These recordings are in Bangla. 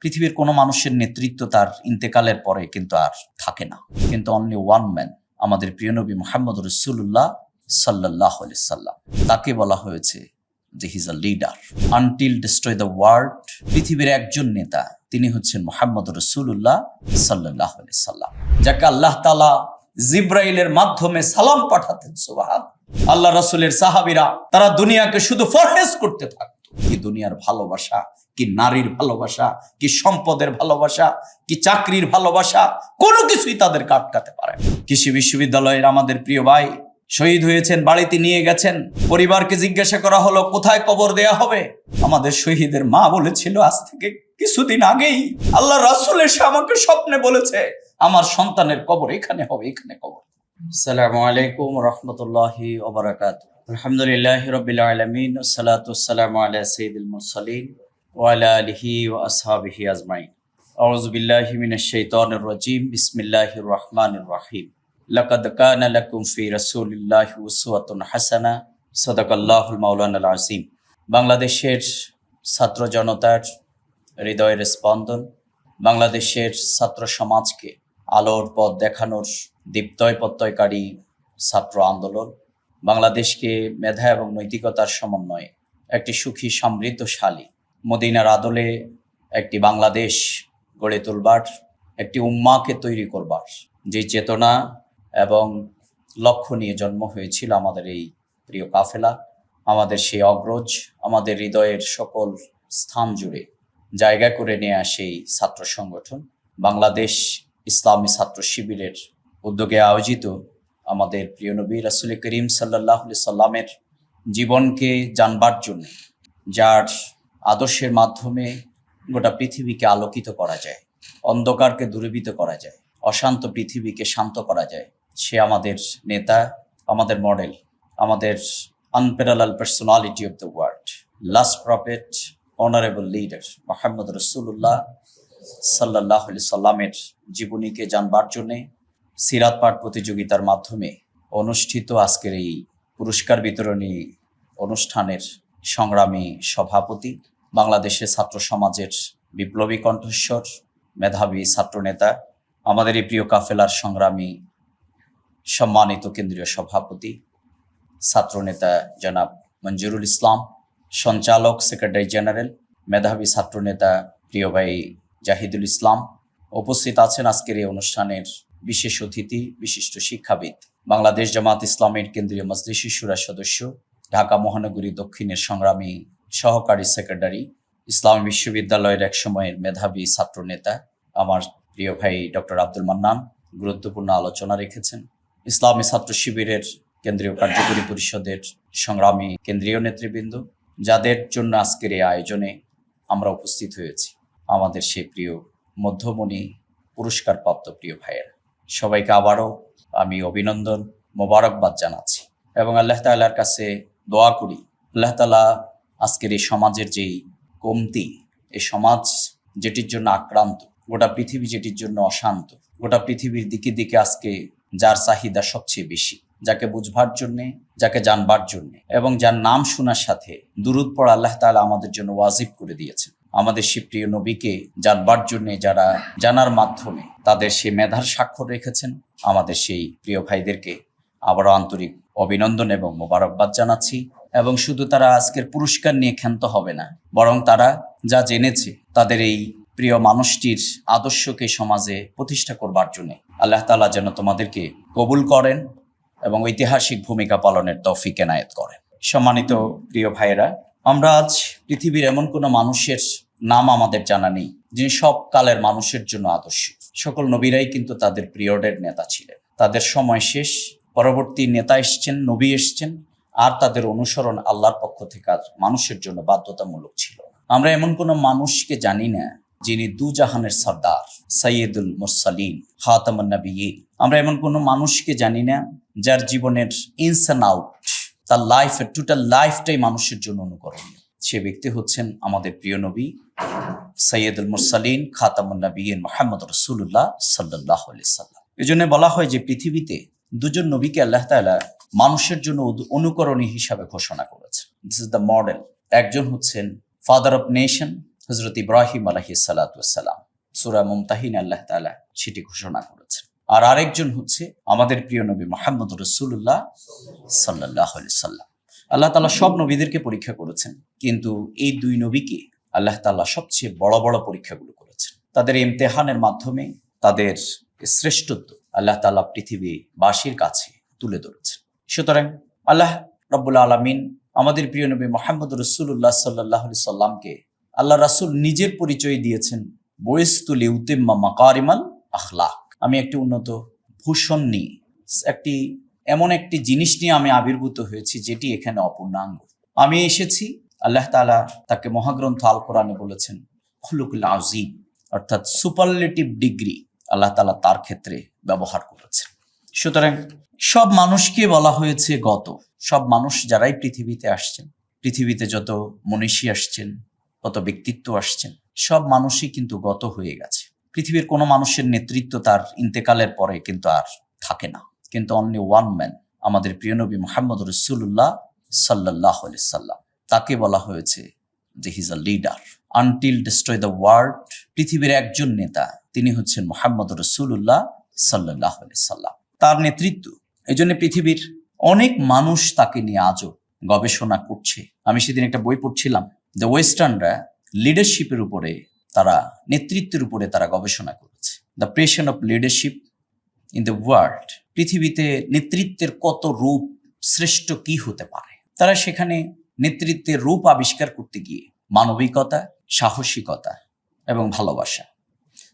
পৃথিবীর কোনো মানুষের নেতৃত্ব তার ইন্তেকালের পরে কিন্তু আর থাকে না। কিন্তু অনলি ওয়ান ম্যান আমাদের প্রিয় নবী মোহাম্মদ রসুল্লাহ সাল্লাহ সাল্লাম। তাকে বলা হয়েছে যে his a leader until destroy the world পৃথিবীর একজন নেতা, তিনি হচ্ছেন মোহাম্মদ রসুল্লাহ সাল্লাহ সাল্লাম। যাকে আল্লাহ তালা জিব্রাইলের মাধ্যমে সালাম পাঠাতেন সুবাহান আল্লাহ রসুলের সাহাবিরা তারা দুনিয়াকে শুধু ফরহেজ করতে থাকতো। কি দুনিয়ার ভালোবাসা কি নারীর ভালোবাসা, কি সম্পদের ভালোবাসা, কি চাকরির ভালোবাসা, কোনো কিছুই তাদের কাটকাতে পারে কৃষি বিশ্ববিদ্যালয়ের আমাদের প্রিয় ভাই শহীদ হয়েছেন, বাড়িতে নিয়ে গেছেন। পরিবারকে জিজ্ঞাসা করা হলো, কোথায় কবর দেয়া হবে? আমাদের শহীদের মা বলেছিল, আজ থেকে কিছুদিন আগেই আল্লাহ রাসুল এসে আমাকে স্বপ্নে বলেছে, আমার সন্তানের কবর এখানে হবে, এখানে কবর। আসসালামু আলাইকুম রহমতুল্লাহি আলহামদুলিল্লাহ রবিল আলমিন সালাতু সঈদুল মুরসালিন। ওয়ালা আলিহি ওয়া আসহাবিহি আজমাইন আউযু বিল্লাহি মিনাশ শাইতানির রাজিম বিসমিল্লাহির রহমানির রহিম লাকাদ কানা লাকুম ফি রাসূলিল্লাহি হাসানা সাদাকাল্লাহুল মাওলানাল আযীম বাংলাদেশের ছাত্র জনতার হৃদয়ের স্পন্দন, বাংলাদেশের ছাত্র সমাজকে আলোর পথ দেখানোর দীপ্তয় প্রত্যয়কারী ছাত্র আন্দোলন, বাংলাদেশকে মেধা এবং নৈতিকতার সমন্বয়ে একটি সুখী, সমৃদ্ধশালী মদিনার আদলে একটি বাংলাদেশ গড়ে তুলবার, একটি উম্মাকে তৈরি করবার যে চেতনা এবং লক্ষ্য নিয়ে জন্ম হয়েছিল আমাদের এই প্রিয় কাফেলা, আমাদের সেই অগ্রজ, আমাদের হৃদয়ের সকল স্থান জুড়ে জায়গা করে নিয়ে সেই ছাত্র সংগঠন। বাংলাদেশ ইসলামী ছাত্র শিবিরের উদ্যোগে আয়োজিত আমাদের প্রিয় নবী রাসুল করিম সাল্লাহ সাল্লামের জীবনকে জানবার জন্য, যার আদর্শের মাধ্যমে গোটা পৃথিবীকে আলোকিত করা যায়, অন্ধকারকে দূরীভূত করা যায়, অশান্ত পৃথিবীকে শান্ত করা যায়। সে আমাদের নেতা, আমাদের মডেল, আমাদের unparalleled personality of the world last prophet honourable leader Muhammad রসুল্লাহ সাল্লাহ সাল্লামের জীবনীকে জানবার জন্যে সিরাত পাঠ প্রতিযোগিতার মাধ্যমে অনুষ্ঠিত আজকের এই পুরস্কার বিতরণী অনুষ্ঠানের সংগ্রামী সভাপতি বাংলাদেশের ছাত্র সমাজের বিপ্লবী কণ্ঠস্বর, মেধাবী ছাত্রনেতা, আমাদের এই প্রিয় কাফেলার সংগ্রামী, সম্মানিত কেন্দ্রীয় সভাপতি, ছাত্রনেতা জনাব মঞ্জুরুল ইসলাম, সঞ্চালক সেক্রেটারি জেনারেল, মেধাবী ছাত্রনেতা প্রিয় ভাই জাহিদুল ইসলাম উপস্থিত আছেন আজকের এই অনুষ্ঠানের বিশেষ অতিথি, বিশিষ্ট শিক্ষাবিদ। বাংলাদেশ জামাত ইসলামের কেন্দ্রীয় মজলিস শিশুরা সদস্য, ঢাকা মহানগরী দক্ষিণের সংগ্রামী সহকারী সেক্রেটারি, ইসলামী বিশ্ববিদ্যালয়ের এক সময়ের মেধাবী ছাত্রনেতা, আমার প্রিয় ভাই ডক্টর আব্দুল মান্নান গুরুত্বপূর্ণ আলোচনা রেখেছেন। ইসলামী ছাত্র শিবিরের কেন্দ্রীয় কার্যকরী পরিষদের সংগ্রামী কেন্দ্রীয় নেতৃবৃন্দ, যাদের জন্য আজকের এই আয়োজনে আমরা উপস্থিত হয়েছি। আমাদের সেই প্রিয় মধ্যমণি, পুরস্কারপ্রাপ্ত প্রিয় ভাইয়েরা। সবাইকে আবারও আমি অভিনন্দন, মোবারকবাদ জানাচ্ছি। এবং আল্লাহ তাল্লার কাছে দোয়া করি। আল্লাহ তালা আজকের এই সমাজের যেই কমতি, এই সমাজ যেটির জন্য আক্রান্ত, গোটা পৃথিবী যেটির জন্য অশান্ত, গোটা পৃথিবীর দিকে দিকে আজকে যার চাহিদা সবচেয়ে বেশি, যাকে বুঝবার জন্যে, যাকে জানবার জন্যে এবং যার নাম শোনার সাথে দুরুদ পড়া আল্লাহ তালা আমাদের জন্য ওয়াজিব করে দিয়েছেন। আমাদের সেই প্রিয় নবীকে জানবার জন্যে যারা জানার মাধ্যমে তাদের সে মেধার স্বাক্ষর রেখেছেন, আমাদের সেই প্রিয় ভাইদেরকে আবারও আন্তরিক অভিনন্দন এবং মোবারকবাদ জানাচ্ছি। এবং শুধু তারা আজকের পুরস্কার নিয়ে ক্ষান্ত হবে না, বরং তারা যা জেনেছে তাদের এই প্রিয় মানুষটির আদর্শকে সমাজে প্রতিষ্ঠা করবার জন্য। আল্লাহ তালা যেন তোমাদেরকে কবুল করেন এবং ঐতিহাসিক ভূমিকা পালনের তৌফিক এনায়েত করেন। সম্মানিত প্রিয় ভাইয়েরা, আমরা আজ পৃথিবীর এমন কোনো মানুষের নাম আমাদের জানা নেই, যিনি সব কালের মানুষের জন্য আদর্শ। সকল নবীরাই কিন্তু তাদের পিরিয়ডের নেতা ছিলেন। তাদের সময় শেষ, পরবর্তী নেতা এসছেন, নবী এসছেন আর তাদের অনুসরণ আল্লাহর পক্ষ থেকে আর মানুষের জন্য বাধ্যতামূলক ছিল। আমরা এমন কোনো মানুষকে জানি না যিনি দু জাহানের সর্দার সৈয়দুল মুরসালিন, খাতামুন নবীন আমরা এমন কোনো মানুষকে জানি না যার জীবনের ইনস অ্যান্ড আউট তার লাইফের টোটাল লাইফটাই মানুষের জন্য অনুকরণীয়। সে ব্যক্তি হচ্ছেন আমাদের প্রিয় নবী সৈয়দুল মুরসালিন, খাতামুন নবীন মোহাম্মদ রসুল্লাহ সাল্লাহ সাল্লাম এই জন্য বলা হয় যে পৃথিবীতে দুজন নবীকে আল্লাহ তাআলা মানুষের জন্য অনুকরণী হিসাবে ঘোষণা করেছেন দিস ইজ দ্য মডেল একজন হচ্ছেন ফাদার অফ নেশন হজরত ইব্রাহিম আলহি সালাতাম সুরা মুমতাহিন আল্লাহ তালা সেটি ঘোষণা করেছেন আর আরেকজন হচ্ছে আমাদের প্রিয় নবী মোহাম্মদ রসুল্লাহ সাল্লাহ সাল্লাম আল্লাহ তালা সব নবীদেরকে পরীক্ষা করেছেন, কিন্তু এই দুই নবীকে আল্লাহ তালা সবচেয়ে বড় বড় পরীক্ষাগুলো করেছেন। তাদের ইমতেহানের মাধ্যমে তাদের শ্রেষ্ঠত্ব আল্লাহ তালা পৃথিবীবাসীর কাছে তুলে ধরেছেন। সুতরাং আল্লাহ রব্বুল আলমিন আমাদের প্রিয় নবী মোহাম্মদ রসুল্লাহ সাল্লাহ সাল্লামকে আল্লাহ রাসুল নিজের পরিচয় দিয়েছেন বয়েস্তুলি উদ্দিম্মা মাকারিমাল আখলাক। আমি একটি উন্নত ভূষণ নিয়ে, একটি, এমন একটি জিনিস নিয়ে আমি আবির্ভূত হয়েছি যেটি এখানে অপূর্ণাঙ্গ। আমি এসেছি, আল্লাহ তালা তাকে মহাগ্রন্থ আল কোরআনে বলেছেন, খুলুকুল আজিম অর্থাৎ সুপারলেটিভ ডিগ্রি আল্লাহ তালা তার ক্ষেত্রে ব্যবহার করেছেন। সুতরাং সব মানুষকে বলা হয়েছে গত। সব মানুষ যারাই পৃথিবীতে আসছেন, পৃথিবীতে যত মনীষী আসছেন কত ব্যক্তিত্ব আসছেন, সব মানুষই কিন্তু গত হয়ে গেছে। পৃথিবীর কোনো মানুষের নেতৃত্ব তার ইন্তেকালের পরে কিন্তু আর থাকে না। কিন্তু অনলি ওয়ান ম্যান আমাদের প্রিয় নবী মোহাম্মদ রসুল্লাহ সাল্লাহ সাল্লাম, তাকে বলা হয়েছে যে his a leader until destroy the world পৃথিবীর একজন নেতা, তিনি হচ্ছেন মোহাম্মদ রসুল্লাহ সাল্লাহ সাল্লাম। তার নেতৃত্ব এই জন্য পৃথিবীর অনেক মানুষ তাকে নিয়ে আজও গবেষণা করছে। আমি সেদিন একটা বই পড়ছিলাম দ্য ওয়েস্টার্নরা লিডারশিপের উপরে, তারা নেতৃত্বের উপরে তারা গবেষণা করেছে। The perception of leadership in the world পৃথিবীতে নেতৃত্বের কত রূপ শ্রেষ্ঠ কি হতে পারে? তারা সেখানে নেতৃত্বের রূপ আবিষ্কার করতে গিয়ে মানবিকতা, সাহসিকতা এবং ভালোবাসা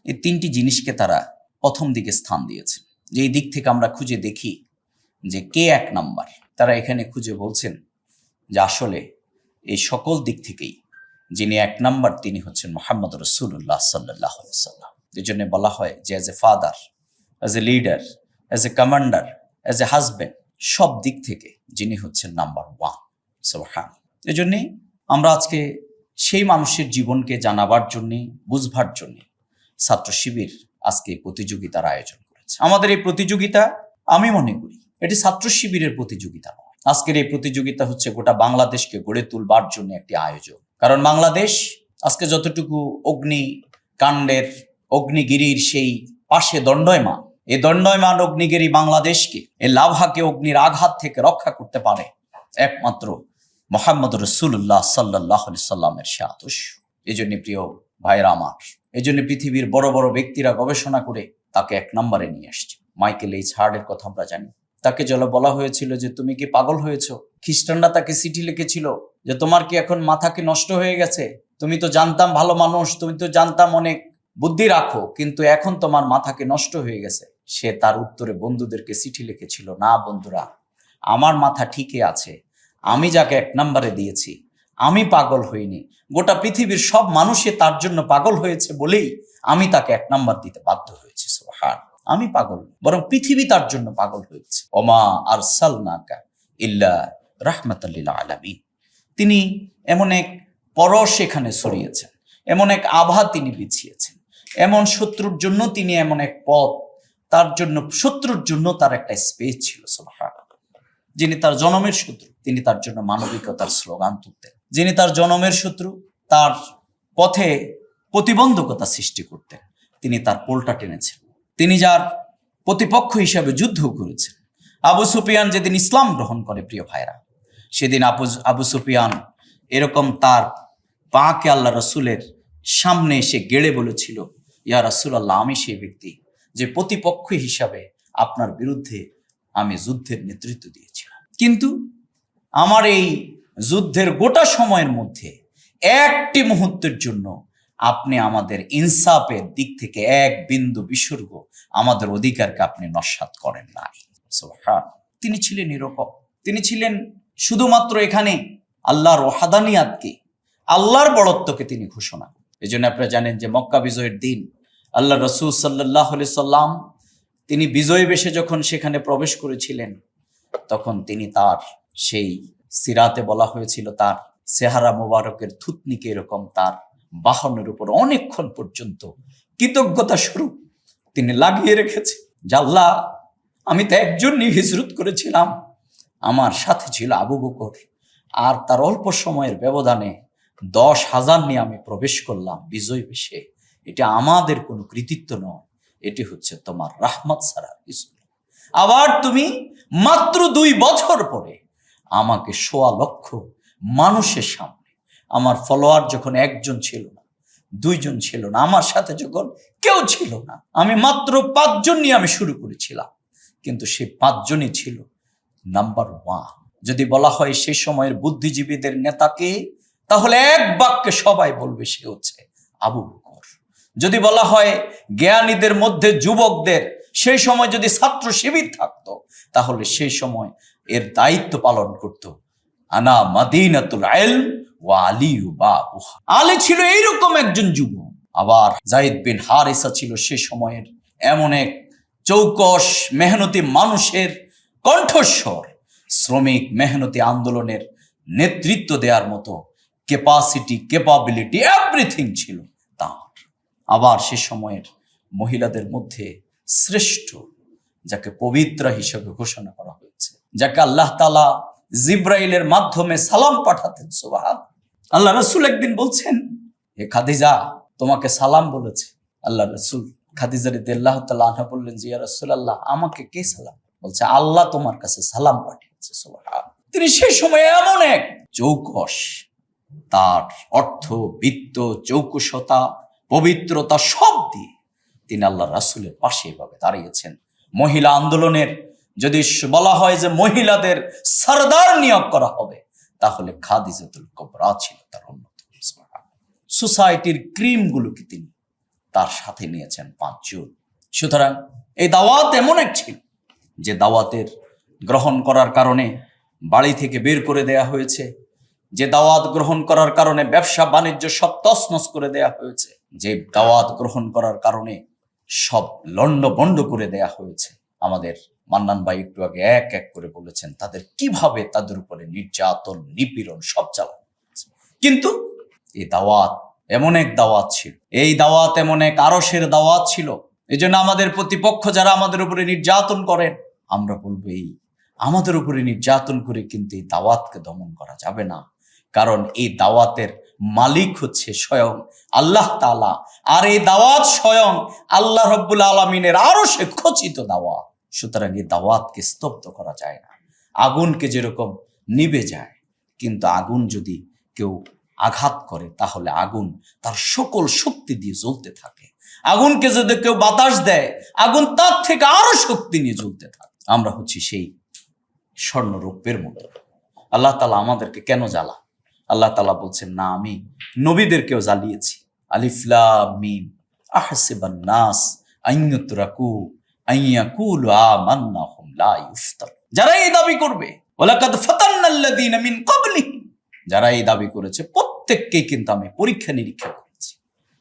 এই তিনটি জিনিসকে তারা প্রথম দিকে স্থান দিয়েছে। যে এই দিক থেকে আমরা খুঁজে দেখি যে কে এক নাম্বার? তারা এখানে খুঁজে বলছেন যে আসলে এই সকল দিক থেকেই যিনি এক নাম্বার, তিনি হচ্ছেন মোহাম্মদ রসুল্লাহ সাল্লাহ সাল্লাম এই জন্য বলা হয় যে as a father as a leader as a commander as a husband সব দিক থেকে যিনি হচ্ছেন নাম্বার ওয়ান। সোহান এই জন্যে আমরা আজকে সেই মানুষের জীবনকে জানাবার জন্যে, বুঝবার জন্যে ছাত্র শিবির আজকে প্রতিযোগিতার আয়োজন করেছে। আমাদের এই প্রতিযোগিতা, আমি মনে করি এটি ছাত্র শিবিরের প্রতিযোগিতা নয়। আজকের এই প্রতিযোগিতা হচ্ছে গোটা বাংলাদেশকে গড়ে তুলবার জন্য একটি আয়োজন। কারণ বাংলাদেশ আজকে যতটুকু অগ্নি কাণ্ডের অগ্নিগিরির সেই পাশে দণ্ডয়মান এই দণ্ডয়মান অগ্নিগিরি বাংলাদেশকে এই লাভাকে অগ্নির আঘাত থেকে রক্ষা করতে পারে একমাত্র মোহাম্মদ রসুল্লাহ সাল্লাহ সাল্লামের সে আদর্শ। এই জন্য প্রিয় ভাইরা আমার এই জন্য পৃথিবীর বড় বড় ব্যক্তিরা গবেষণা করে তাকে এক নম্বরে নিয়ে আসছে। মাইকেল এইচ হার্ডের কথা আমরা জানি। তাকে জলে বলা হয়েছিল যে, তুমি কি পাগল হয়েছ? খ্রিস্টানরা তাকে চিঠি লিখেছিল যে, তোমার কি এখন মাথা কি নষ্ট হয়ে গেছে? তুমি তো জানতাম ভালো মানুষ, তুমি তো জানতাম অনেক বুদ্ধি রাখো, কিন্তু এখন তোমার মাথা কি নষ্ট হয়ে গেছে? সে তার উত্তরে বন্ধুদেরকে চিঠি লিখেছিল, না বন্ধুরা, আমার মাথা ঠিকই আছে। আমি যাকে এক নম্বরে দিয়েছি, আমি পাগল হইনি। গোটা পৃথিবীর সব মানুষে তার জন্য পাগল হয়েছে বলেই আমি তাকে এক নাম্বার দিতে বাধ্য হয়েছি। সোহান আমি পাগল বরং পৃথিবী তার জন্য পাগল হয়েছে। ওমা আর সালনাকা ইল্লা রাহমাতাল্লিল আলামিন। তিনি এমন এক পরশ এখানে ছড়িয়েছেন এমন এক আভা তিনি বিছিয়েছেন, এমন শত্রুর জন্য তিনি এমন এক পথ, তার জন্য, শত্রুর জন্য তার একটা স্পেস ছিল যিনি তার জনমের শত্রু, তিনি তার জন্য মানবিকতার স্লোগান তুলতেন। যিনি তার জনমের শত্রু, তার পথে প্রতিবন্ধকতা সৃষ্টি করতেন। তিনি তার পোলটা টেনেছেন। তিনি যার প্রতিপক্ষ হিসাবে যুদ্ধ করেছেন। আবু সুফিয়ান যেদিন ইসলাম গ্রহণ করে, প্রিয় ভাইরা সেদিন আবু আবু সুফিয়ান এরকম তার পাকে আল্লাহ রসুলের সামনে এসে গেড়ে বলেছিল, ইয়া রাসুল আল্লাহ আমি সেই ব্যক্তি যে প্রতিপক্ষ হিসাবে আপনার বিরুদ্ধে আমি যুদ্ধের নেতৃত্ব দিয়েছিলাম। কিন্তু আমার এই যুদ্ধের গোটা সময়ের মধ্যে একটি মুহূর্তের জন্য আপনি আমাদের ইনসাফের দিক থেকে এক বিন্দু বিসর্গ আমাদের অধিকারকে আপনি নস্বাত করেন নাই। তিনি ছিলেন নিরপক তিনি ছিলেন শুধুমাত্র এখানে আল্লাহর ওহাদানিয়াতকে আল্লাহর বড়ত্বকে তিনি ঘোষণা। এই জন্য আপনারা জানেন যে মক্কা বিজয়ের দিন আল্লাহ রসুল সাল্লাহ সাল্লাম তিনি বিজয় বেশে যখন সেখানে প্রবেশ করেছিলেন, তখন তিনি তার সেই সিরাতে বলা হয়েছিল, তার সেহারা মোবারকের থুতনিকে এরকম তার বাহনের উপর অনেকক্ষণ পর্যন্ত কৃতজ্ঞতা স্বরূপ তিনি লাগিয়ে রেখেছে। জাল্লা আমি তো একজনই হিজরত করেছিলাম। আমার সাথে ছিল আবু বকর। আর তার অল্প সময়ের ব্যবধানে দশ হাজার নিয়ে আমি প্রবেশ করলাম বিজয় বেশে। এটা আমাদের কোনো কৃতিত্ব নয়। এটি হচ্ছে তোমার রাহমত আর কিছু আবার তুমি মাত্র দুই বছর পরে আমাকে সোয়া লক্ষ মানুষের সামনে আমার ফলোয়ার যখন একজন ছিল না, দুইজন ছিল না, আমার সাথে যখন কেউ ছিল না, আমি মাত্র পাঁচজন নিয়ে আমি শুরু করেছিলাম। কিন্তু সেই পাঁচজনই ছিল নাম্বার ওয়ান যদি বলা হয় সেই সময়ের বুদ্ধিজীবীদের নেতাকে, তাহলে এক বাক্যে সবাই বলবে সে হচ্ছে আবু বকর। যদি বলা হয় জ্ঞানীদের মধ্যে যুবকদের, সেই সময় যদি ছাত্র শিবির থাকতো, তাহলে সেই সময় এর দায়িত্ব পালন করত। আনা মাদিনাতুল আইল আলী ছিল এইরকম একজন যুবক। আবার জাইদ বিন হারিসা ছিল সে সময়ের এমন এক চৌকস মেহনতি মানুষের কণ্ঠস্বর। শ্রমিক মেহনতি আন্দোলনের নেতৃত্ব দেওয়ার মতো ক্যাপাসিটি ক্যাপাবিলিটি এভরিথিং ছিল তার। আবার সে সময়ের মহিলাদের মধ্যে শ্রেষ্ঠ, যাকে পবিত্রা হিসেবে ঘোষণা করা হয়েছে, যাকে আল্লাহ তালা জিব্রাইলের মাধ্যমে সালাম পাঠাতেন সুবাহান আল্লাহ রসুল একদিন বলছেন, হে খাদিজা, তোমাকে সালাম বলেছে। আল্লাহ রসুল খাদিজা রিদি আল্লাহ তালা আনহা বললেন জিয়া রসুল আল্লাহ আমাকে কে সালাম বলছে, আল্লাহ তোমার কাছে সালাম পাঠিয়েছে তিনি সেই সময় এমন এক চৌকস, তার অর্থ, বিত্ত চৌকুশতা পবিত্রতা সব দিয়ে তিনি আল্লাহ রাসুলের পাশে এভাবে দাঁড়িয়েছেন। মহিলা আন্দোলনের, যদি বলা হয় যে মহিলাদের সরদার নিয়োগ করা হবে তাহলে খাদিজাতুল কবরা ছিল তার অন্যতম সোসাইটির ক্রিমগুলোকে তিনি তার সাথে নিয়েছেন পাঁচজন সুতরাং এই দাওয়াত এমন এক ছিল যে দাওয়াতের গ্রহণ করার কারণে বাড়ি থেকে বের করে দেয়া হয়েছে, যে দাওয়াত গ্রহণ করার কারণে ব্যবসা বাণিজ্য সব তছনছ করে দেয়া হয়েছে, যে দাওয়াত গ্রহণ করার কারণে সব লন্ড বন্ড করে দেয়া হয়েছে আমাদের মান্নান ভাই একটু আগে এক এক করে বলেছেন, তাদের কীভাবে তাদের উপরে নির্যাতন, নিপীড়ন সব চালানো কিন্তু এই দাওয়াত এমন এক দাওয়াত ছিল, এই দাওয়াত এমন এক আরসের দাওয়াত ছিল। এই জন্য আমাদের প্রতিপক্ষ যারা আমাদের উপরে নির্যাতন করেন, আমরা বলব এই, আমাদের উপরে নির্যাতন করে কিন্তু এই দাওয়াতকে দমন করা যাবে না। কারণ এই দাওয়াতের মালিক হচ্ছে স্বয়ং আল্লাহ তালা আর এই দাওয়াত স্বয়ং আল্লাহ রব্বুল আলমিনের আরও সে খচিত দাওয়াত। সুতরাং এই দাওয়াতকে স্তব্ধ করা যায় না। আগুনকে যেরকম নিবে যায়, কিন্তু আগুন যদি কেউ আঘাত করে, তাহলে আগুন তার সকল শক্তি দিয়ে জ্বলতে থাকে। আগুনকে যদি কেউ বাতাস দেয়, আগুন তার থেকে আরও শক্তি নিয়ে জ্বলতে থাকে। আমরা হচ্ছি সেই স্বর্ণ স্বর্ণরূপের মতো। আল্লাহ তালা আমাদেরকে কেন জ্বালা? আল্লাহ তালা বলছেন, না, আমি নবীদেরকেও জ্বালিয়েছি। আলিফলা মিম। আহসিবান নাস যারা এই দাবি করবে যারা এই দাবি করেছে প্রত্যেককেই কিন্তু আমি পরীক্ষা নিরীক্ষা করেছি।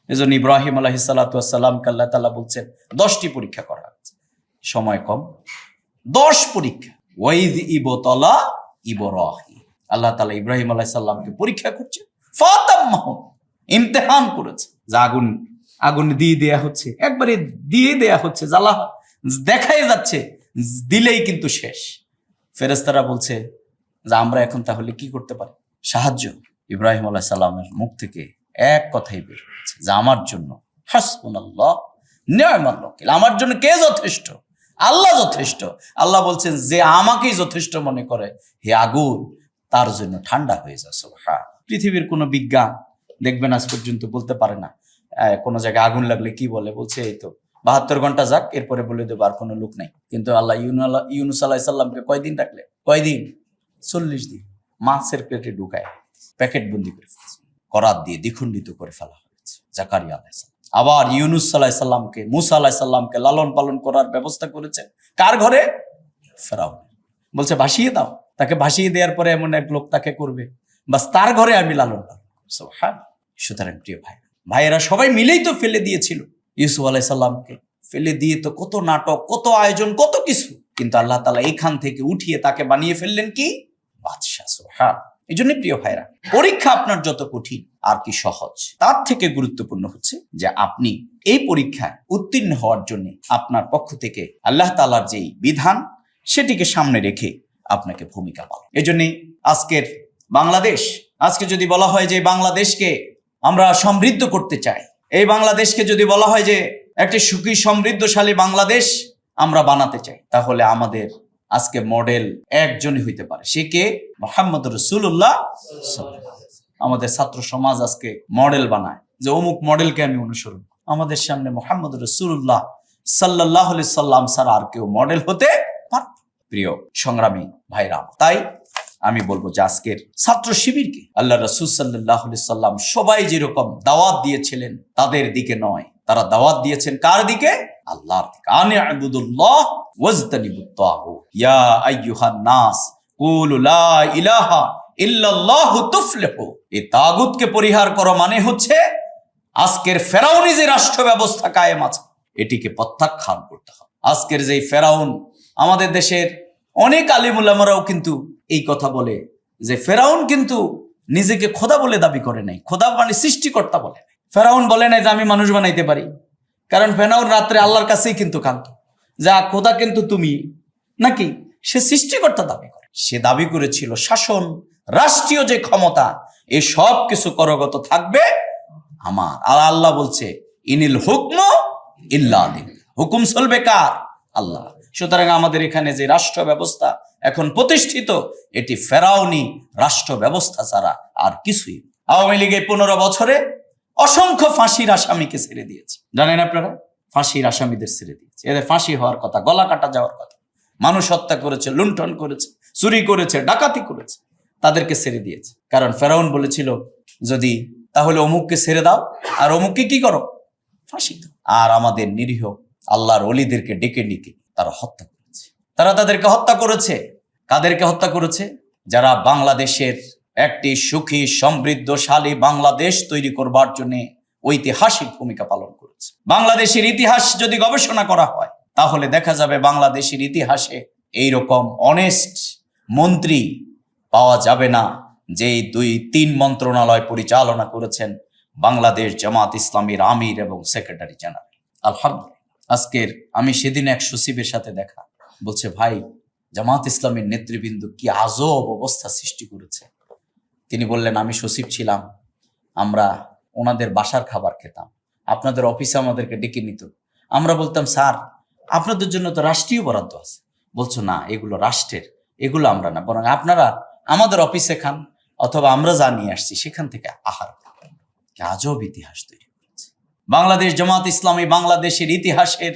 এজন্য ইব্রাহিম আলাইহিস সালাতু আল্লাহ তাআলা বলছেন, দশটি পরীক্ষা করা হয়েছে সময় কম, দশ পরীক্ষা। ওয়াইদ ইবতলা ইবরাহিম। আল্লাহ তালা ইব্রাহিম আলাহ সাল্লামকে পরীক্ষা করছে ফাতাম্মাহ ইমতেহান করেছে। যে আগুন আগুন দিয়ে দেয়া হচ্ছে, একবারে দিয়ে দেয়া হচ্ছে, জ্বালা দেখাই যাচ্ছে, দিলেই কিন্তু শেষ। ফেরেস্তারা বলছে যে, আমরা এখন তাহলে কি করতে পারি? সাহায্য ইব্রাহিম আলাহ সাল্লামের মুখ থেকে এক কথাই বের হয়েছে যে, আমার জন্য হাসপুন আল্লাহ নিয়মাল আমার জন্য কে যথেষ্ট? আল্লাহ যথেষ্ট। আল্লাহ বলছেন, যে আমাকেই যথেষ্ট মনে করে, হে আগুন, তার জন্য ঠান্ডা হয়ে যাচ্ছে হ্যাঁ পৃথিবীর কোনো বিজ্ঞান দেখবেন আজ পর্যন্ত বলতে পারে না। কোনো জায়গায় আগুন লাগলে কি বলে? বলছে, এই তো বাহাত্তর ঘণ্টা যাক, এরপরে বলে দেবো আর কোনো লোক নাই। কিন্তু আল্লাহ ইউনুস আল্লাহ সাল্লামকে কয়দিন রাখলে? কয়দিন? চল্লিশ দিন। মাছের পেটে ঢুকায় প্যাকেট বন্দি করে ফেলছে। করাত দিয়ে দ্বিখণ্ডিত করে ফেলা হয়েছে জাকারিয়া আলাহ আবার ইউনুস সাল্লাহ সাল্লামকে মুসা আলাহ সাল্লামকে লালন পালন করার ব্যবস্থা করেছে। কার ঘরে? ফেরাও বলছে, ভাসিয়ে দাও। তাকে ভাসিয়ে দেওয়ার পরে এমন এক লোক তাকে করবে। বাস তার ঘরে আমি লালন পালন সুতরাং প্রিয় ভাই, ভাইয়েরা সবাই মিলেই তো ফেলে দিয়েছিল। ইউসুফ আলাই সাল্লামকে ফেলে দিয়ে তো কত নাটক, কত আয়োজন, কত কিছু। কিন্তু আল্লাহ তালা এখান থেকে উঠিয়ে তাকে বানিয়ে ফেললেন কি? বাদশাহ এই জন্য প্রিয় ভাইরা, পরীক্ষা আপনার যত কঠিন, আর কি সহজ। তার থেকে গুরুত্বপূর্ণ হচ্ছে যে আপনি এই পরীক্ষায় উত্তীর্ণ হওয়ার জন্য আপনার পক্ষ থেকে আল্লাহ তালার যেই বিধান, সেটিকে সামনে রেখে আপনাকে ভূমিকা পালন। এই জন্যে আজকের বাংলাদেশ, আজকে যদি বলা হয় যে বাংলাদেশকে আমরা সমৃদ্ধ করতে চাই এই বাংলাদেশকে যদি বলা হয় যে একটি সুখী, সমৃদ্ধশালী বাংলাদেশ আমরা বানাতে চাই, তাহলে আমাদের আজকে মডেল একজনই হইতে পারে সে কে মোহাম্মদ রসুল্লাহ আমাদের ছাত্র সমাজ আজকে মডেল বানায় যে অমুক মডেলকে আমি অনুসরণ আমাদের সামনে মোহাম্মদ রসুল্লাহ সাল্লাহ সাল্লাম ছাড়া আর কেউ মডেল হতে পারে। প্রিয় সংগ্রামী ভাইরা। তাই আমি বলব যে আজকের ছাত্র শিবিরকে আল্লাহ রসুল সাল্লাহ সাল্লাম সবাই যেরকম দাওয়াত দিয়েছিলেন, তাদের দিকে নয়। তারা দাওয়াত দিয়েছেন কার দিকে? আল্লাহর দিকে। আনে আবুদুল্লাহ ওয়াজতানিবুত তাগুত। ইয়া আইয়ুহান নাস, কুলু লা ইলাহা ইল্লাল্লাহু তুফলিহু। এই তাগুতকে পরিহার করা মানে হচ্ছে আজকের ফেরাউনি যে রাষ্ট্র ব্যবস্থা কায়েম আছে, এটিকে প্রত্যাখ্যান করতে হবে। আজকের যে ফেরাউন আমাদের দেশের অনেক আলিমুল্লামারাও কিন্তু এই কথা বলে যে ফেরাউন কিন্তু নিজেকে খোদা বলে দাবি করে নাই, খোদা মানে সৃষ্টিকর্তা বলে ফেরাউন বলে নাই যে আমি মানুষ বানাইতে পারি। কারণ ফেরাউন রাত্রে আল্লাহর কাছেই কিন্তু কান্ত যা খোদা কিন্তু তুমি নাকি সে সৃষ্টিকর্তা দাবি করে। সে দাবি করেছিল শাসন, রাষ্ট্রীয় যে ক্ষমতা, এ সব কিছু করগত থাকবে আমার। আর আল্লাহ বলছে, ইনিল হুকম ইল্লা হুকুম চলবে কার? আল্লাহ সুতরাং আমাদের এখানে যে রাষ্ট্র ব্যবস্থা এখন প্রতিষ্ঠিত, এটি ফেরাউনি রাষ্ট্র ব্যবস্থা ছাড়া আর কিছুই। আওয়ামী লীগের পনেরো বছরে অসংখ্য ফাঁসির আসামিকে ছেড়ে দিয়েছে। জানেন আপনারা? ফাঁসির আসামিদের ছেড়ে দিয়েছে। এদের ফাঁসি হওয়ার কথা, গলা কাটা যাওয়ার কথা। মানুষ হত্যা করেছে, লুণ্ঠন করেছে, চুরি করেছে, ডাকাতি করেছে, তাদেরকে ছেড়ে দিয়েছে। কারণ ফেরাউন বলেছিল, যদি তাহলে অমুককে ছেড়ে দাও, আর অমুককে কি করো? ফাঁসি। আর আমাদের নিরীহ আল্লাহর অলিদেরকে ডেকে ডেকে তারা হত্যা করেছে। তারা তাদেরকে হত্যা করেছে। কাদেরকে হত্যা করেছে? যারা বাংলাদেশের একটি সুখী, সমৃদ্ধশালী বাংলাদেশ তৈরি করবার জন্য ঐতিহাসিক ভূমিকা পালন করেছে। বাংলাদেশের ইতিহাস যদি গবেষণা করা হয়, তাহলে দেখা যাবে বাংলাদেশের ইতিহাসে এই রকম অনেস্ট মন্ত্রী পাওয়া যাবে না, যেই দুই, তিন মন্ত্রণালয় পরিচালনা করেছেন বাংলাদেশ জামাত ইসলামীর আমির এবং সেক্রেটারি জেনারেল। আলহামদুলিল্লাহ। আজকের আমি সেদিন এক সচিবের সাথে দেখা। বলছে, ভাই, জামাত ইসলামের নেতৃবৃন্দ কি আজব অবস্থা সৃষ্টি করেছে। তিনি বললেন, আমি সচিব ছিলাম। আমরা ওনাদের বাসার খাবার খেতাম। আপনাদের অফিসে আমাদেরকে ডেকে নিত। আমরা বলতাম, স্যার, আপনাদের জন্য তো রাষ্ট্রীয় বরাদ্দ আছে। বলছো, না, এগুলো রাষ্ট্রের। এগুলো আমরা না, বরং আপনারা আমাদের অফিসে খান অথবা আমরা যা নিয়ে আসছি, সেখান থেকে আহার আজব ইতিহাস তৈরি। বাংলাদেশ জামাত ইসলামী বাংলাদেশের ইতিহাসের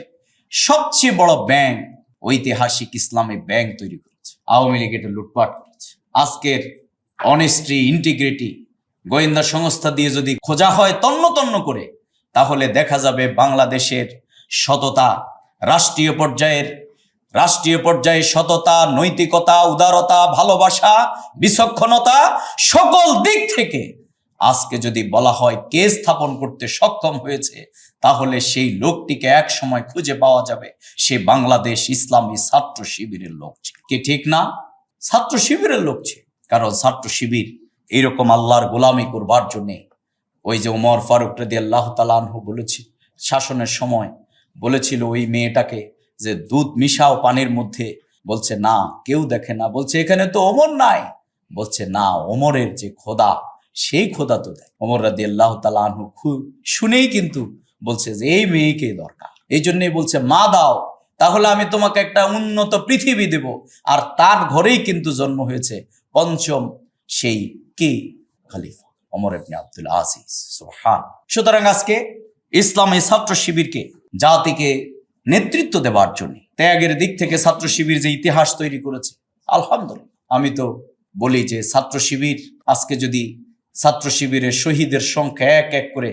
সবচেয়ে বড় ব্যাংক, ঐতিহাসিক ইসলামী ব্যাংক তৈরি করেছে। আওয়ামী লীগ এটা লুটপাট করেছে। আজকের অনেস্ট্রি, ইন্টিগ্রিটি গোয়েন্দা সংস্থা দিয়ে যদি খোঁজা হয় তন্ন তন্ন করে, তাহলে দেখা যাবে বাংলাদেশের সততা রাষ্ট্রীয় পর্যায়ের, রাষ্ট্রীয় পর্যায়ে সততা, নৈতিকতা, উদারতা, ভালোবাসা, বিচক্ষণতা সকল দিক থেকে আজকে যদি বলা হয় কে স্থাপন করতে সক্ষম হয়েছে, তাহলে সেই লোকটিকে এক সময় খুঁজে পাওয়া যাবে। সে বাংলাদেশ ইসলামী ছাত্র শিবিরের লোক ছিল কি ঠিক না? ছাত্র শিবিরের লোক ছিল কারণ ছাত্র শিবির এইরকম আল্লাহর গোলামি করবার জন্যে ওই যে ওমর ফারুক রেদি আল্লাহ তালানহু বলেছি, শাসনের সময় বলেছিল ওই মেয়েটাকে যে দুধ মিশাও পানির মধ্যে। বলছে, না, কেউ দেখে না। বলছে, এখানে তো ওমর নাই। বলছে, না, ওমরের যে খোদা সেই খোদা তো দেয়। ওমর রাদি আল্লাহ তালানহু খুব শুনেই কিন্তু বলছে যে, এই মেয়েকে দরকার। এই জন্যই বলছে, মা দাও, তাহলে আমি তোমাকে একটা উন্নত পৃথিবী দেব। আর তার ঘরেই কিন্তু জন্ম হয়েছে পঞ্চম সেই কে? খলিফা অমর ইবনে আব্দুল আজিজ। সুবহান। সুতরাং আজকে ইসলামী ছাত্র শিবিরকে, জাতিকে নেতৃত্ব দেওয়ার জন্য, ত্যাগের দিক থেকে ছাত্র শিবির যে ইতিহাস তৈরি করেছে, আলহামদুলিল্লাহ। আমি তো বলি যে, ছাত্র শিবির আজকে যদি ছাত্র শিবিরের শহীদের সংখ্যা এক এক করে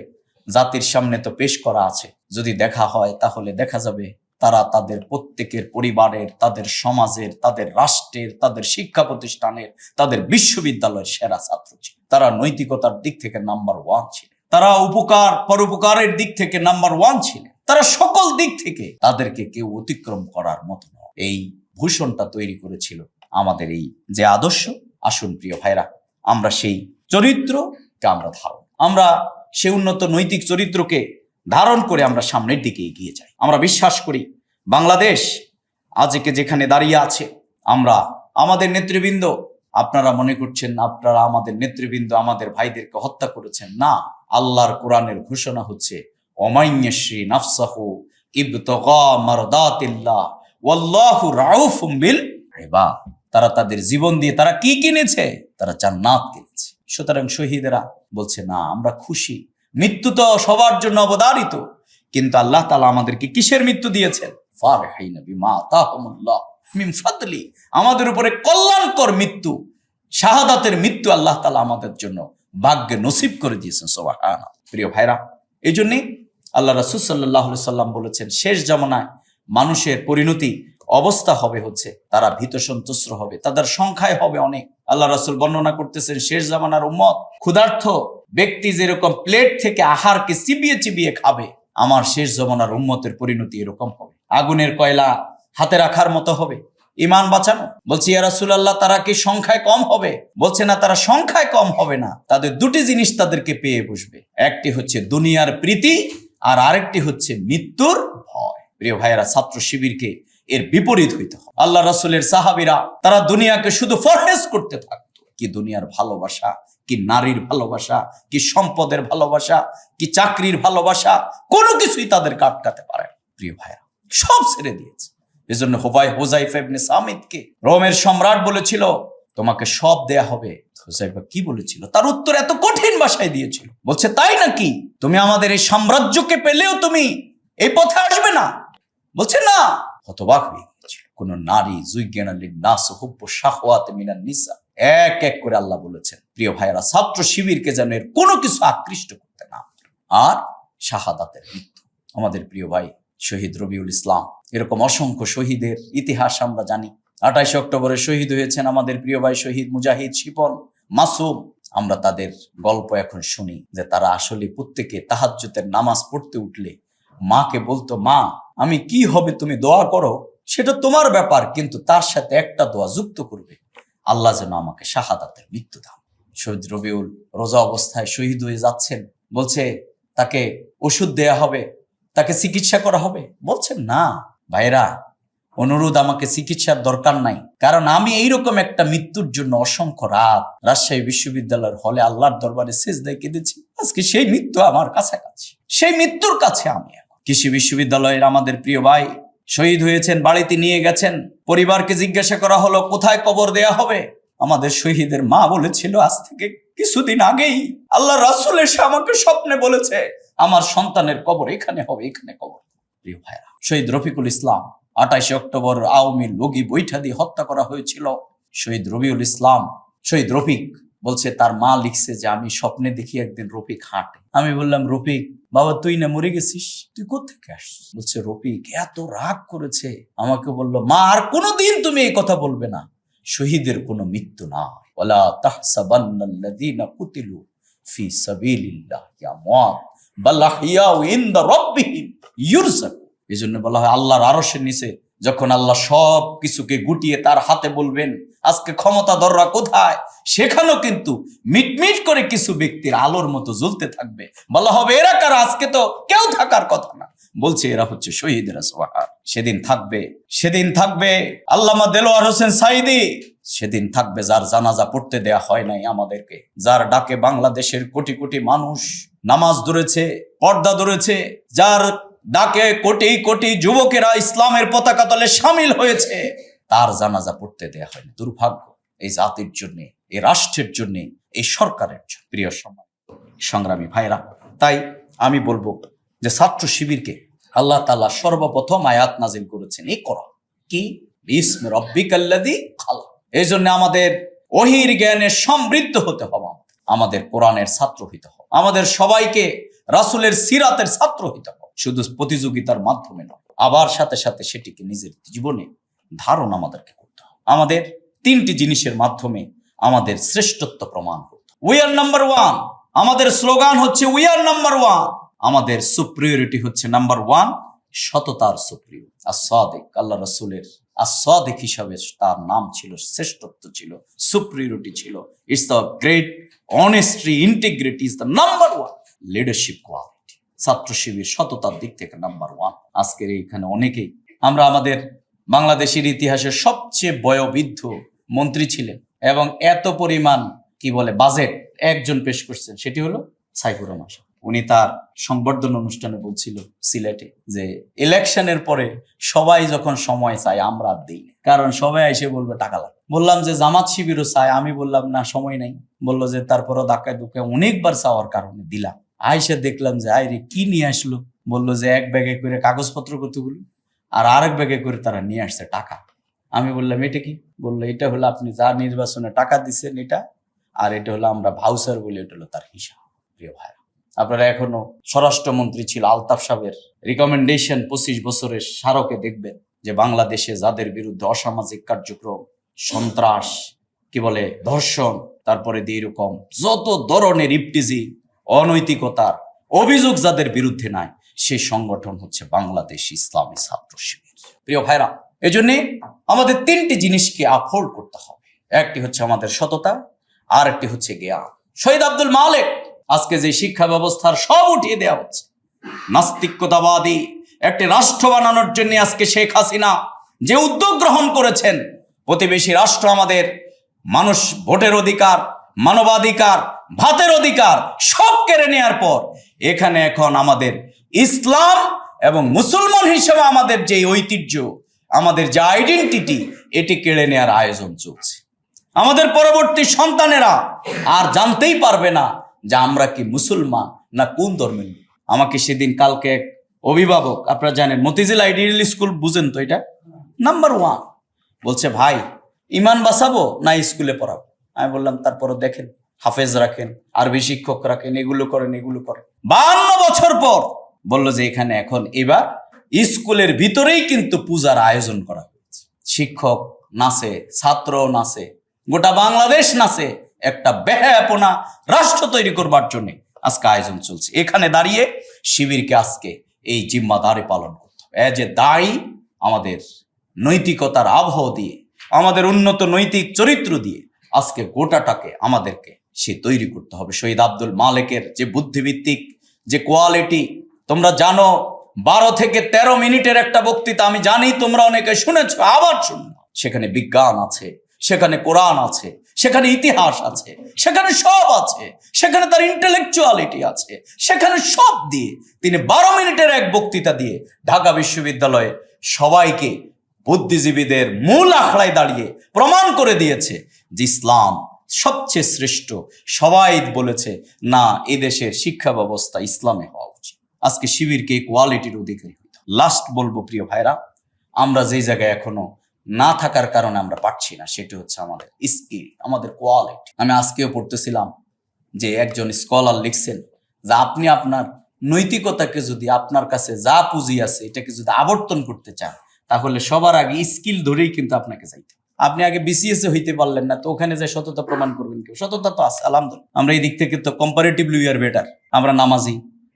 জাতির সামনে তো পেশ করা আছে। যদি দেখা হয়, তাহলে দেখা যাবে তারা তাদের প্রত্যেকের পরিবারের, তাদের সমাজের, তাদের রাষ্ট্রের, তাদের শিক্ষা প্রতিষ্ঠানের, তাদের বিশ্ববিদ্যালয়ের সেরা ছাত্র ছিল। তারা নৈতিকতার দিক থেকে নাম্বার ওয়ান ছিল। তারা উপকার, পরোপকারের দিক থেকে নাম্বার ওয়ান ছিলেন তারা সকল দিক থেকে তাদেরকে কেউ অতিক্রম করার মতো নয়। এই ভূষণটা তৈরি করেছিল আমাদের এই যে আদর্শ। আসুন প্রিয় ভাইরা, আমরা সেই চরিত্রকে আমরা ধারণ আমরা সেই উন্নত নৈতিক চরিত্রকে ধারণ করে আমরা সামনের দিকে এগিয়ে যাই। আমরা বিশ্বাস করি, বাংলাদেশ আজকে যেখানে দাঁড়িয়ে আছে, আমরা আমাদের নেতৃবৃন্দ, আপনারা মনে করছেন আপনারা আমাদের নেতৃবৃন্দ আমাদের ভাইদেরকে হত্যা করেছেন। না, আল্লাহর কোরআনের ঘোষণা হচ্ছে অমাইন্যশ্রী নাফসাহু ওয়াল্লাহু তারা তাদের জীবন দিয়ে তারা কি কিনেছে? তারা জান্নাত কিনেছে। সুতরাং শহীদেরা বলছে, না, আমরা খুশি। মৃত্যু তো সবার জন্য অবদারিত। কিন্তু আল্লাহ তালা আমাদেরকে কিসের মৃত্যু দিয়েছেন? আমাদের উপরে কল্যাণকর মৃত্যু, শাহাদাতের মৃত্যু আল্লাহ তালা আমাদের জন্য ভাগ্যে নসিব করে দিয়েছেন সোবাহানা প্রিয় ভাইরা এই জন্যে আল্লাহ রাসুল সাল্লাম বলেছেন, শেষ জামানায় মানুষের পরিণতি অবস্থা হবে হচ্ছে, তারা ভীত সন্তুষ্ট হবে, তাদের সংখ্যায় হবে অনেক। আল্লাহ রাসুল বর্ণনা করতেছেন, শেষ জামানার উম্মত ক্ষুধার্থ ব্যক্তি যেরকম প্লেট থেকে আহারকে চিবিয়ে চিবিয়ে খাবে, আমার শেষ জমানার উম্মতের পরিণতি এরকম হবে। আগুনের কয়লা হাতে রাখার মতো হবে। ইমান বাঁচানো। বলছি, ইয়া রাসূলুল্লাহ, তারা কি সংখ্যায় কম হবে? বলছে, না, তারা সংখ্যায় কম হবে না। তাদের দুটি জিনিস তাদেরকে পেয়ে বসবে। একটি হচ্ছে দুনিয়ার প্রীতি আর আরেকটি হচ্ছে মৃত্যুর ভয়। প্রিয় ভাইয়েরা, ছাত্র শিবিরকে এর বিপরীত হইতে হবে। আল্লাহ রসুলের সাহাবিরা তারা দুনিয়াকে শুধু ফরহেজ করতে থাকতো। কি দুনিয়ার ভালোবাসা, কি নারীর ভালোবাসা, কি সম্পদের ভালোবাসা, কি চাকরির ভালোবাসা, কোনো কিছুই তাদেরকে আটকাতে পারে প্রিয় ভাইরা, সব ছেড়ে দিয়েছে। এজন্য হোবাই হোজাইফ সামিদকে রোমের সম্রাট বলেছিল, তোমাকে সব দেয়া হবে। হোজাইফা কি বলেছিল? তার উত্তর এত কঠিন ভাষায় দিয়েছিল। বলছে, তাই নাকি? তুমি আমাদের এই সাম্রাজ্যকে পেলেও তুমি এই পথে আসবে না? বলছে, না। হতবাক হয়ে গিয়েছিল। কোন নারী জুইজ্ঞানালী নাস এক এক করে আল্লাহ বলেছেন, প্রিয় ভাইয়েরা, ছাত্র শিবিরকে যেন এর কোনো কিছু আকৃষ্ট করতে না আর শাহাদাতের মৃত্যু। আমাদের প্রিয় ভাই শহীদ রবিউল ইসলাম, এরকম অসংখ্য শহীদের ইতিহাস আমরা জানি। আঠাইশে অক্টোবরে শহীদ হয়েছেন আমাদের প্রিয় ভাই শহীদ মুজাহিদ শিপন মাসুম। আমরা তাদের গল্প এখন শুনি যে তারা আসলে প্রত্যেকে তাহাজ্জুতের নামাজ পড়তে উঠলে মাকে বলতো, মা, আমি কি হবে তুমি দোয়া করো, সেটা তোমার ব্যাপার, কিন্তু তার সাথে একটা দোয়া যুক্ত করবে। আল্লাহ যেন আমাকে শাহাদাতের মৃত্যু দাও শহীদ রবিউল রোজা অবস্থায় শহীদ হয়ে যাচ্ছেন। বলছে, তাকে ওষুধ দেয়া হবে, তাকে চিকিৎসা করা হবে? বলছেন, না ভাইরা অনুরোধ আমাকে চিকিৎসার দরকার নাই, কারণ আমি এইরকম একটা মৃত্যুর জন্য অসংখ্য রাত রাজশাহী বিশ্ববিদ্যালয়ের হলে আল্লাহর দরবারে শেষ দিয়ে কেঁদেছি। আজকে সেই মৃত্যু আমার কাছাকাছি, সেই মৃত্যুর কাছে আমি কৃষি বিশ্ববিদ্যালয়ের আমাদের প্রিয় ভাই শহীদ হয়েছেন, বাড়িতে নিয়ে গেছেন, পরিবারকে জিজ্ঞাসা করা হলো, কোথায় কবর দেয়া হবে? আমাদের শহীদের মা বলেছিল, আজ থেকে কিছুদিন আগেই আল্লাহ রাসুল এসে আমাকে স্বপ্নে বলেছে, আমার সন্তানের কবর এখানে হবে, এখানে কবর। প্রিয় ভাইরা শহীদ রফিকুল ইসলাম, আঠাশে অক্টোবর আওয়ামী লগি বৈঠা দিয়ে হত্যা করা হয়েছিল। শহীদ রবিউল ইসলাম, শহীদ রফিক বলছে, তার মা লিখছে যে আমি স্বপ্নে দেখি একদিন রফিক হাঁটে। আমি বললাম, রফিক, বাবা, তুই না মরে গেছিস? তুই কোথেকে আসছিস? বলছে, রফিক, এত রাগ করেছে। আমাকে বলল, মা, আর কোনোদিন তুমি এই কথা বলবে না। শহীদের কোনো মৃত্যু না ওয়ালা তাহসাবান্নাল্লাযীনা কুতিলু ফি সাবিলিল্লাহ ইয়ামুত বাল আহইয়াউ ইনদা রাব্বিহিম ইউরজাকুন। এজন্য বলা হয়, আল্লাহর আরশের নিচে যখন আল্লাহ সব কিছুকে গুটিয়ে তার হাতে বলবেন আজকে ক্ষমতা দররা কোথায়? সেখানেও কিন্তু মিটমিট করে কিছু ব্যক্তির আলোর মতো জ্বলতে থাকবে। বলা হবে, এরা কারা? আজকে তো কেউ থাকার কথা না। বলছে, এরা হচ্ছে শহীদেরা সোহার সেদিন থাকবে সেদিন থাকবে আল্লামা দেলোয়ার হোসেন সাইদি সেদিন থাকবে যার জানাজা পড়তে দেয়া হয় নাই আমাদেরকে, যার ডাকে বাংলাদেশের কোটি কোটি মানুষ নামাজ ধরেছে, পর্দা ধরেছে, যার ডাকে কোটি কোটি যুবকেরা ইসলামের পতাকা তলে সামিল হয়েছে। তার জানাজা পড়তে দেয়া হয়নি। দুর্ভাগ্য, এই জাতির জন্য, এই রাষ্ট্রের জন্য, এই সরকারের জন্য। প্রিয় সমাজ, সংগ্রামী ভাইরা, তাই আমি বলব যে ছাত্র শিবিরকে আল্লাহ তাআলা সর্বপ্রথম আয়াত নাজিল করেছেন। এই করা কি? খালা এই জন্য আমাদের ওহির জ্ঞানে সমৃদ্ধ হতে হবে। আমাদের কোরআনের ছাত্র হইতে হবে। আমাদের সবাইকে রাসূলের সিরাতের ছাত্র হইতে হবে। শুধু প্রতিযোগিতার মাধ্যমে নয়, আবার সাথে সাথে সেটিকে নিজের জীবনে ধারণ আমাদেরকে করতে হবে। আমাদের তিনটি জিনিসের মাধ্যমে আমাদের শ্রেষ্ঠত্ব প্রমাণ করতে উই আর নাম্বার ওয়ান আমাদের স্লোগান হচ্ছে উই আর নাম্বার ওয়ান আমাদের সুপ্রিয়রিটি হচ্ছে নাম্বার ওয়ান সততার সুপ্রিয় আসাদিক আল্লাহ রসুলের আসাদিক হিসাবে তার নাম ছিল, শ্রেষ্ঠত্ব ছিল সুপ্রিয়রিটি ছিল। It's the great honesty integrity is the number one leadership quality ছাত্র শিবির সততার দিক থেকে নাম্বার ওয়ান আজকের এইখানে অনেকেই, আমরা আমাদের বাংলাদেশের ইতিহাসে সবচেয়ে বয়োবৃদ্ধ মন্ত্রী ছিলেন এবং এত পরিমাণ, কি বলে বাজেট একজন পেশ করছেন, সেটি হলো সাইফুর রহমান উনি তার সংবর্ধনা অনুষ্ঠানে বলছিল সিলেটে যে ইলেকশনের পরে সবাই যখন সময় চায়, আমরা দিই কারণ সবাই এসে বলবে, টাকা লাগে বললাম যে, জামাত শিবিরও চায়। আমি বললাম, না, সময় নাই। বলল যে, তারপরও ধাক্কায় দুঃখে অনেকবার চাওয়ার কারণে দিলাম। আইসে দেখলাম যে, আইরে, কি নিয়ে আসলো? বলল যে, এক ব্যাগে করে কাগজপত্র কতগুলো? আর আরেক ব্যাগে করে তারা নিয়ে আসছে টাকা। আমি বললাম, এটা কি? বলল, এটা হলো আপনি যা নির্বাচনে টাকা দিচ্ছেন এটা, আর এটা হলো আমরা ভাউচার বলি, এটা হলো তার হিসাব, প্রিয় ভাই আপনারা এখনও স্বরাষ্ট্রমন্ত্রী ছিল আলতাফ সাহেবের রিকমেন্ডেশন পঁচিশ বছরের স্মারকে দেখবেন যে বাংলাদেশে যাদের বিরুদ্ধে অসামাজিক কার্যক্রম, সন্ত্রাস, কি বলে, ধর্ষণ, তারপরে দিয়ে এরকম যত ধরনের ইপটিজি, অনৈতিকতার অভিযোগ যাদের বিরুদ্ধে নাই সেই সংগঠন হচ্ছে বাংলাদেশ ইসলামী ছাত্র শিবির। প্রিয় ভাইরা এজন্যে আমাদের তিনটি জিনিসকে আফোর্ড করতে হবে। একটি হচ্ছে আমাদের সততা আর একটি হচ্ছে জ্ঞান। শহীদ আব্দুল মালিক আজকে যে শিক্ষা ব্যবস্থার সব উঠিয়ে দেওয়া হচ্ছে, নাস্তিকতাবাদী, একটি রাষ্ট্র বানানোর জন্য আজকে শেখ হাসিনা যে উদ্যোগ গ্রহণ করেছেন, প্রতিবেশী রাষ্ট্র আমাদের, মানুষ ভোটের অধিকার, মানবাধিকার, ভাতের অধিকার সব কেড়ে নেওয়ার পর, এখানে এখন আমাদের ইসলাম এবং মুসলমান হিসেবে আমাদের যে ঐতিহ্য, আমাদের যে আইডেন্টিটি এটি কেড়ে নেওয়ার আয়োজন চলছে। আমাদের পরবর্তী সন্তানেরা আর জানতেই পারবে না যে আমরা কি মুসলমান না কোন ধর্মের আমাকে সেদিন কালকে এক অভিভাবক, আপনারা জানেন, মতিঝিল আইডিয়াল স্কুল, বুঝেন তো এটা? নাম্বার ওয়ান বলছে, ভাই, ইমান বাঁচাবো না স্কুলে পড়াবো? আমি বললাম তারপরে দেখেন, হাফেজ রাখেন, আরবি শিক্ষক রাখেন, এগুলো করেন এগুলো করেন। বান্ন বছর পর বলল যে এখানে এখন এবার স্কুলের ভিতরেই কিন্তু পূজার আয়োজন করা হয়েছে। শিক্ষক নাচে, ছাত্র নাচে, গোটা বাংলাদেশ নাচে একটা ব্যাপনা রাষ্ট্র তৈরি করবার জন্য আজকে আয়োজন চলছে। এখানে দাঁড়িয়ে শিবিরকে আজকে এই জিম্মাদারি পালন করতে হবে। এজ এ দায়ী আমাদের নৈতিকতার আবহাওয়া দিয়ে, আমাদের উন্নত নৈতিক চরিত্র দিয়ে আজকে গোটাটাকে আমাদেরকে সে তৈরি করতে হবে। শহীদ আব্দুল মালেকের যে বুদ্ধিভিত্তিক যে কোয়ালিটি তোমরা জানো, বারো থেকে তেরো মিনিটের একটা বক্তৃতা আমি জানি, তোমরা অনেকে শুনেছ, আবার শুনব। সেখানে বিজ্ঞান আছে, সেখানে কোরআন আছে, সেখানে ইতিহাস আছে, সেখানে সব আছে, সেখানে তার ইন্টেলেকচুয়ালিটি আছে, সেখানে সব দিয়ে তিনি বারো মিনিটের এক বক্তৃতা দিয়ে ঢাকা বিশ্ববিদ্যালয়ে সবাইকে বুদ্ধিজীবীদের মূল আখড়ায় দাঁড়িয়ে প্রমাণ করে দিয়েছে যে ইসলাম সবচেয়ে শ্রেষ্ঠ। সবাই বলেছে, না এদেশের দেশের শিক্ষা ব্যবস্থা ইসলামে হওয়া উচিত। আজকে শিবিরকে কোয়ালিটির অধিকারী হইতে লাস্ট বলব, প্রিয় ভাইরা, আমরা যেই জায়গায় এখনও না থাকার কারণে আমরা পারছি না, সেটি হচ্ছে আমাদের স্কিল আমাদের কোয়ালিটি আমি আজকেও পড়তেছিলাম যে একজন স্কলার লিখছেন যে আপনি আপনার নৈতিকতাকে যদি আপনার কাছে যা পুঁজি আছে এটাকে যদি আবর্তন করতে চান, তাহলে সবার আগে স্কিল ধরেই কিন্তু আপনাকে যাইতে আপনি আগে বিসিএস এ হইতে পারলেন না, তো ওখানে যে সততা প্রমাণ করবেন কেউ? সততা তো আছে, আলহামদুলিল্লাহ। আমরা এই দিক থেকে তো কম্পারেটিভলি উই আর বেটার আমরা নামাজি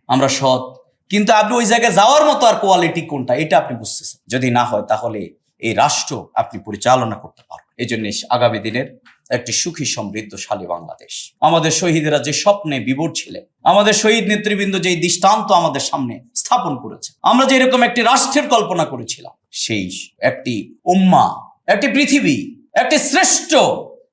আমরা সৎ। কিন্তু আপনি ওই জায়গায় যাওয়ার মতো আর কোয়ালিটি কোনটা? এটা আপনি বুঝতেছেন। যদি না হয়, তাহলে এই রাষ্ট্র আপনি পরিচালনা করতে পারবেন। এই জন্য আগামী দিনের একটি সুখী, সমৃদ্ধশালী বাংলাদেশ। আমাদের শহীদেরা যে স্বপ্নে বিভোর ছিলেন, আমাদের শহীদ নেতৃবৃন্দ যে দৃষ্টান্ত আমাদের সামনে স্থাপন করেছে, আমরা যে এরকম একটি রাষ্ট্রের কল্পনা করেছিলাম, সেই একটি উম্মা, একটি পৃথিবী, একটি শ্রেষ্ঠ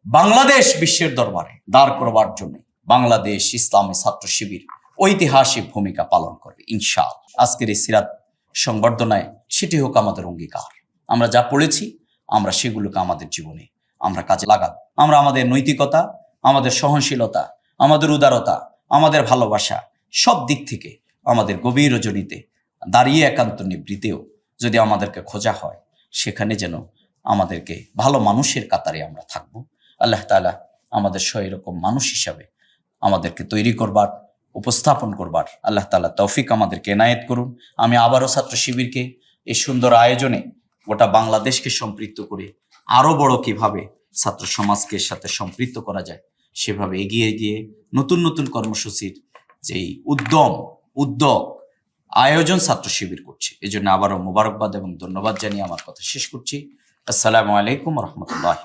বাংলাদেশ বিশ্বের দরবারে দাঁড় করবার জন্য বাংলাদেশ ইসলামী ছাত্র শিবির ঐতিহাসিক ভূমিকা পালন করবে ইনশাল আজকের এই সিরাত সংবর্ধনায় সেটি হোক আমাদের অঙ্গীকার। আমরা যা পড়েছি, আমরা সেগুলোকে আমাদের জীবনে আমরা কাজে লাগাবো। আমরা আমাদের নৈতিকতা, আমাদের সহনশীলতা, আমাদের উদারতা, আমাদের ভালোবাসা সব দিক থেকে আমাদের গভীর রজনীতে দাঁড়িয়ে একান্ত নিবৃতেও যদি আমাদেরকে খোঁজা হয়, সেখানে যেন আমাদেরকে ভালো মানুষের কাতারে আমরা থাকব। আল্লাহ তাআলা আমাদের সহ এরকম মানুষ হিসাবে আমাদেরকে তৈরি করবার উপস্থাপন করবার। আল্লাহ তাআলা তৌফিক আমাদেরকে এনায়েত করুন। আমি আবারও ছাত্র শিবিরকে এই সুন্দর আয়োজনে গোটা বাংলাদেশকে সম্পৃক্ত করে আরও বড় কীভাবে ছাত্র সমাজকে সাথে সম্পৃক্ত করা যায়, সেভাবে এগিয়ে গিয়ে নতুন নতুন কর্মসূচির যেই উদ্যম, উদ্যোগ, আয়োজন ছাত্র শিবির করছে। এই জন্য আবারও মোবারকবাদ এবং ধন্যবাদ জানিয়ে আমার কথা শেষ করছি। আসসালামু আলাইকুম রহমতুল্লাহ